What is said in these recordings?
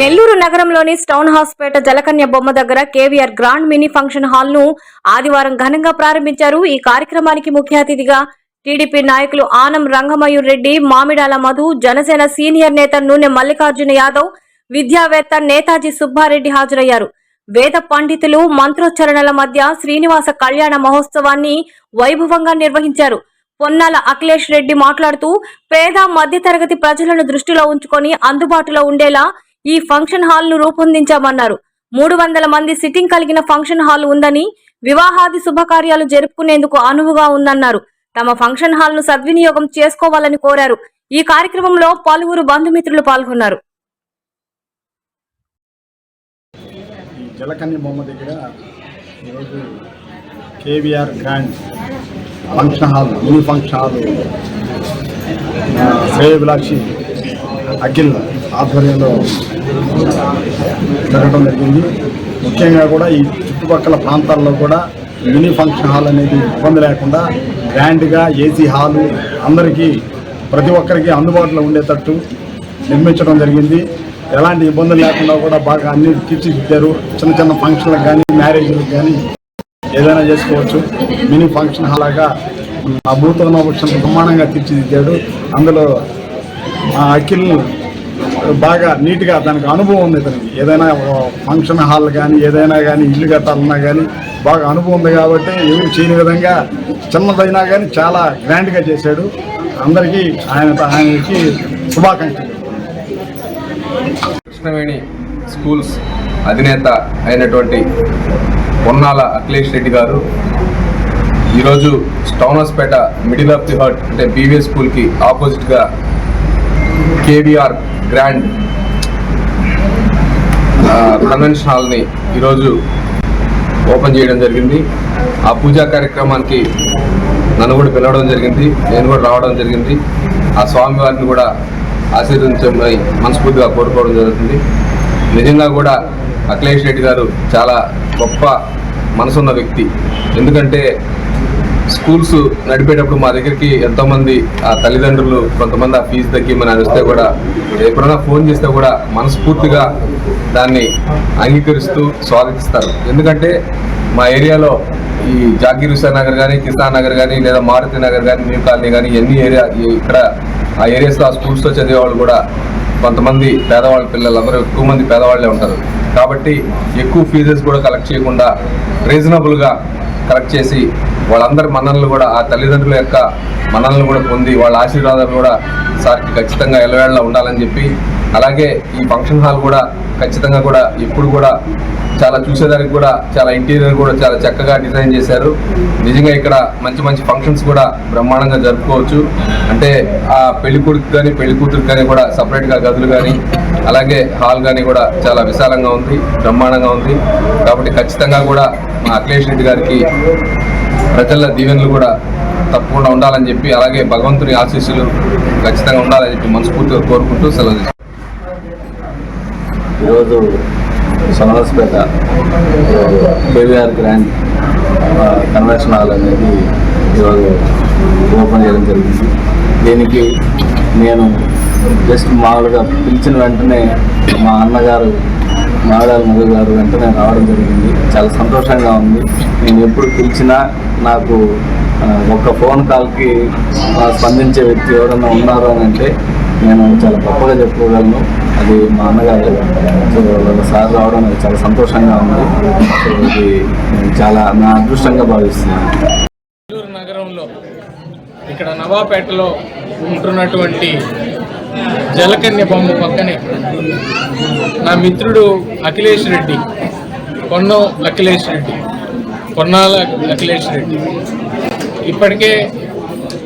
నెల్లూరు నగరంలోని స్టౌన్ హాస్పేట జలకన్య బొమ్మ దగ్గర కేవీఆర్ గ్రాండ్ మినీ ఫంక్షన్ హాల్ను ఆదివారం ఘనంగా ప్రారంభించారు. ఈ కార్యక్రమానికి ముఖ్య అతిథిగా టీడీపీ నాయకులు ఆనం రంగమయూర్ రెడ్డి మామిడాల మధు జనసేన సీనియర్ నేత నూనె మల్లికార్జున యాదవ్ విద్యావేత్త నేతాజీ సుబ్బారెడ్డి హాజరయ్యారు. వేద పండితులు మంత్రోచ్చరణల మధ్య శ్రీనివాస కళ్యాణ మహోత్సవాన్ని వైభవంగా నిర్వహించారు. పొన్నాల అఖిలేష్ రెడ్డి మాట్లాడుతూ పేద మధ్యతరగతి ప్రజలను దృష్టిలో ఉంచుకొని అందుబాటులో ఉండేలా ఈ ఫంక్షన్ హాల్ను రూపొందించామన్నారు. మూడు వందల మంది సిట్టింగ్ కలిగిన ఫంక్షన్ హాల్ ఉందని వివాహాది శుభకార్యాలు జరుపుకునేందుకు అనువుగా ఉందన్నారు. తమ ఫంక్షన్ హాల్ను సద్వినియోగం చేసుకోవాలని కోరారు. ఈ కార్యక్రమంలో పలువురు బంధుమిత్రులు పాల్గొన్నారు. జలకన్య బొమ్మ దగ్గర ఈరోజు KVR grand function hall mini function hall శ్రేయభిలాక్షి Akhil ఆధ్వర్యంలో జరగడం జరిగింది. ముఖ్యంగా కూడా ఈ చుట్టుపక్కల ప్రాంతాల్లో కూడా మినీ ఫంక్షన్ హాల్ అనేది ఇబ్బంది లేకుండా గ్రాండ్గా ఏసీ హాలు అందరికీ ప్రతి ఒక్కరికి అందుబాటులో ఉండేటట్టు నిర్మించడం జరిగింది. ఎలాంటి ఇబ్బందులు లేకుండా కూడా బాగా అన్ని తీర్చిదిద్దారు. చిన్న చిన్న ఫంక్షన్లకు కానీ మ్యారేజ్లకు కానీ ఏదైనా చేసుకోవచ్చు. మినీ ఫంక్షన్ హాలాగా అభూతమైన వృక్షం బ్రహ్మాండంగా తీర్చిదిద్దాడు. అందులో ఆ అఖిల్ బాగా నీట్గా దానికి అనుభవం ఉంది ఇతనికి. ఏదైనా ఫంక్షన్ హాల్ కానీ ఏదైనా కానీ ఇల్లు కట్టాలన్నా కానీ బాగా అనుభవం ఉంది కాబట్టి ఎవరు చేయని విధంగా చిన్నదైనా కానీ చాలా గ్రాండ్గా చేశాడు. అందరికీ ఆయన ఆయనకి శుభాకాంక్షలు. కృష్ణవేణి స్కూల్స్ అధినేత అయినటువంటి పొన్నాల అఖిలేష్ రెడ్డి గారు ఈరోజు Sonaspeta middle of the heart అంటే బీవీ స్కూల్కి ఆపోజిట్గా కేవీఆర్ గ్రాండ్ కన్వెన్షన్ హాల్ని ఈరోజు ఓపెన్ చేయడం జరిగింది. ఆ పూజా కార్యక్రమానికి నన్ను కూడా పిలవడం జరిగింది నేను కూడా రావడం జరిగింది. ఆ స్వామివారిని కూడా ఆశీర్వదించమని మనస్ఫూర్తిగా కోరుకోవడం జరుగుతుంది. నిజంగా కూడా అఖిలేష్ రెడ్డి గారు చాలా గొప్ప మనసున్న వ్యక్తి. ఎందుకంటే స్కూల్స్ నడిపేటప్పుడు మా దగ్గరికి ఎంతోమంది ఆ తల్లిదండ్రులు కొంతమంది ఆ ఫీజు తగ్గిమని అని వస్తే కూడా ఎప్పుడైనా ఫోన్ చేస్తే కూడా మనస్ఫూర్తిగా దాన్ని అంగీకరిస్తూ స్వాగతిస్తారు. ఎందుకంటే మా ఏరియాలో ఈ జాగీర్ హుసేన్ నగర్ కానీ కిసాన్ నగర్ కానీ లేదా మారుతి నగర్ కానీ న్యూ కాలనీ కానీ ఎన్ని ఏరియా ఇక్కడ ఆ ఏరియాస్లో ఆ స్కూల్స్లో చదివే వాళ్ళు కూడా కొంతమంది పేదవాళ్ళ పిల్లలు అందరూ ఎక్కువ మంది పేదవాళ్ళే ఉంటారు. కాబట్టి ఎక్కువ ఫీజెస్ కూడా కలెక్ట్ చేయకుండా రీజనబుల్గా కలెక్ట్ చేసి వాళ్ళందరి మన్ననలు కూడా ఆ తల్లిదండ్రుల యొక్క మన్ననలు కూడా పొంది వాళ్ళ ఆశీర్వాదాలు కూడా సార్కి ఖచ్చితంగా ఎలవేళ్ళ ఉండాలని చెప్పి అలాగే ఈ ఫంక్షన్ హాల్ కూడా ఖచ్చితంగా కూడా ఇప్పుడు కూడా చాలా చూసేదానికి కూడా చాలా ఇంటీరియర్ కూడా చాలా చక్కగా డిజైన్ చేశారు. నిజంగా ఇక్కడ మంచి మంచి ఫంక్షన్స్ కూడా బ్రహ్మాండంగా జరుపుకోవచ్చు. అంటే ఆ పెళ్ళి కొడుకు కానీ పెళ్ళి కూతురికి కానీ కూడా సపరేట్గా గదులు కానీ అలాగే హాల్ కానీ కూడా చాలా విశాలంగా ఉంది బ్రహ్మాండంగా ఉంది. కాబట్టి ఖచ్చితంగా కూడా మా అఖిలేష్ రెడ్డి గారికి ప్రజల దీవెనలు కూడా తప్పకుండా ఉండాలని చెప్పి అలాగే భగవంతుని ఆశీస్సులు ఖచ్చితంగా ఉండాలని చెప్పి మనస్ఫూర్తిగా కోరుకుంటూ సెలవు ఈరోజు Sonaspeta KVR grand convention hall అనేది ఈరోజు ఓపెన్ చేయడం జరిగింది. దీనికి నేను జస్ట్ మామూలుగా పిలిచిన వెంటనే మా అన్నగారు మాడాల మధు గారు వెంటనే రావడం జరిగింది. చాలా సంతోషంగా ఉంది. నేను ఎప్పుడు పిలిచినా నాకు ఒక ఫోన్ కాల్కి స్పందించే వ్యక్తి ఎవరైనా ఉన్నారు అని అంటే నేను చాలా గొప్పగా చెప్పుకోగలను. అది మా అన్నగారు సో వాళ్ళ సార్ రావడం నాకు చాలా సంతోషంగా ఉంది సో ఇది చాలా నా అదృష్టంగా భావిస్తున్నాను. నెల్లూరు నగరంలో ఇక్కడ నవాపేటలో ఉంటున్నటువంటి జలకన్య బొమ్మ పక్కనే నా మిత్రుడు అఖిలేష్ రెడ్డి కొన్నం అఖిలేష్ రెడ్డి కొన్నాల అఖిలేష్ రెడ్డి. ఇప్పటికే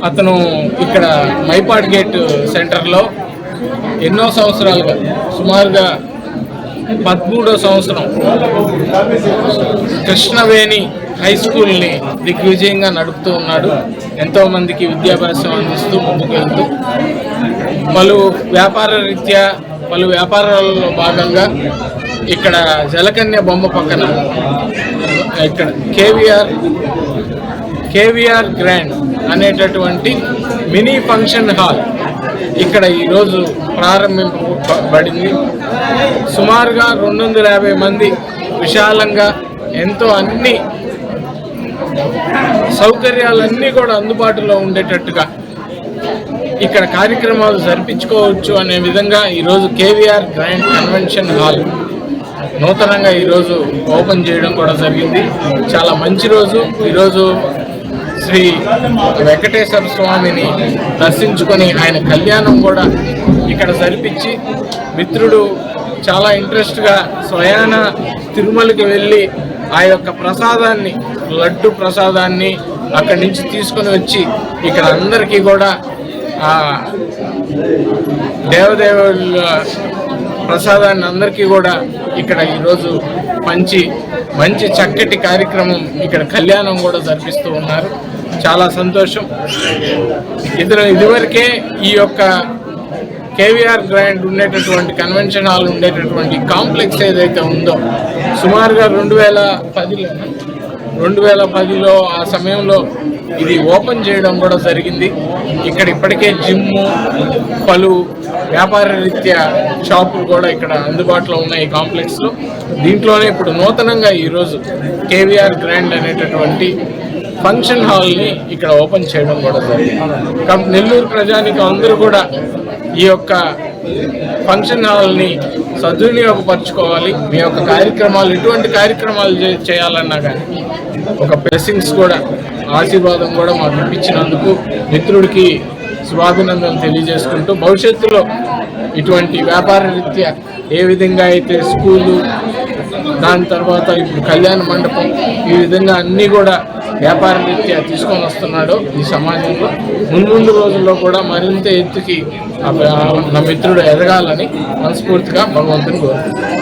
అతను ఇక్కడ మైపాడ్ గేట్ సెంటర్లో ఎన్నో సంవత్సరాలుగా సుమారుగా పదమూడో సంవత్సరం కృష్ణవేణి హై స్కూల్ని దిగ్విజయంగా నడుపుతూ ఉన్నాడు. ఎంతోమందికి విద్యాభ్యాసం అందిస్తూ ముందుకు వెళ్తూ పలు వ్యాపార రీత్యా పలు వ్యాపారాలలో భాగంగా ఇక్కడ జలకన్య బొమ్మ పక్కన ఇక్కడ కేవీఆర్ కేవీఆర్ గ్రాండ్ అనేటటువంటి మినీ ఫంక్షన్ హాల్ ఇక్కడ ఈరోజు ప్రారంభింపబడింది. సుమారుగా రెండు వందల యాభై మంది విశాలంగా ఎంతో అన్ని సౌకర్యాలన్నీ కూడా అందుబాటులో ఉండేటట్టుగా ఇక్కడ కార్యక్రమాలు జరిపించుకోవచ్చు అనే విధంగా ఈరోజు కేవీఆర్ గ్రాండ్ కన్వెన్షన్ హాల్ నూతనంగా ఈరోజు ఓపెన్ చేయడం కూడా జరిగింది. చాలా మంచి రోజు. ఈరోజు శ్రీ వెంకటేశ్వర స్వామిని దర్శించుకొని ఆయన కళ్యాణం కూడా ఇక్కడ జరిపించి మిత్రుడు చాలా ఇంట్రెస్ట్గా స్వయాన తిరుమలకి వెళ్ళి ఆ యొక్క ప్రసాదాన్ని లడ్డు ప్రసాదాన్ని అక్కడి నుంచి తీసుకొని వచ్చి ఇక్కడ అందరికీ కూడా ఆ దేవదేవుల ప్రసాదాన్ని అందరికీ కూడా ఇక్కడ ఈరోజు పంచి మంచి చక్కటి కార్యక్రమం ఇక్కడ కళ్యాణం కూడా జరిపిస్తూ ఉన్నారు. చాలా సంతోషం. ఇద్దరు ఇదివరకే ఈ యొక్క కేవీఆర్ గ్రాండ్ ఉండేటటువంటి కన్వెన్షన్ హాల్ ఉండేటటువంటి కాంప్లెక్స్ ఏదైతే ఉందో సుమారుగా రెండు వేల పదిలో రెండు వేల పదిలో ఆ సమయంలో ఇది ఓపెన్ చేయడం కూడా జరిగింది. ఇక్కడ ఇప్పటికే జిమ్ము పలు వ్యాపార రీత్యా షాపులు కూడా ఇక్కడ అందుబాటులో ఉన్నాయి ఈ కాంప్లెక్స్లో దీంట్లోనే ఇప్పుడు నూతనంగా ఈరోజు కేవీఆర్ గ్రాండ్ అనేటటువంటి ఫంక్షన్ హాల్ని ఇక్కడ ఓపెన్ చేయడం కూడా జరిగింది. కాబట్టి నెల్లూరు ప్రజానికి అందరూ కూడా ఈ యొక్క ఫంక్షన్ హాల్ని సద్వినియోగపరచుకోవాలి. మీ యొక్క కార్యక్రమాలు ఎటువంటి కార్యక్రమాలు చే- చేయాలన్నా కానీ ఒక బ్లెస్సింగ్స్ కూడా ఆశీర్వాదం కూడా మాకు ఇప్పించినందుకు మిత్రుడికి శుభాభినందనలు తెలియజేసుకుంటూ భవిష్యత్తులో ఇటువంటి వ్యాపార రీత్యా ఏ విధంగా అయితే స్కూలు దాని తర్వాత ఇప్పుడు కళ్యాణ మండపం ఈ విధంగా అన్నీ కూడా వ్యాపార రీత్యా తీసుకొని వస్తున్నాడు ఈ సమాజంలో. ముందు రోజుల్లో కూడా మరింత ఎత్తుకి నా మిత్రుడు ఎదగాలని మనస్ఫూర్తిగా భగవంతుని కోరుతున్నాను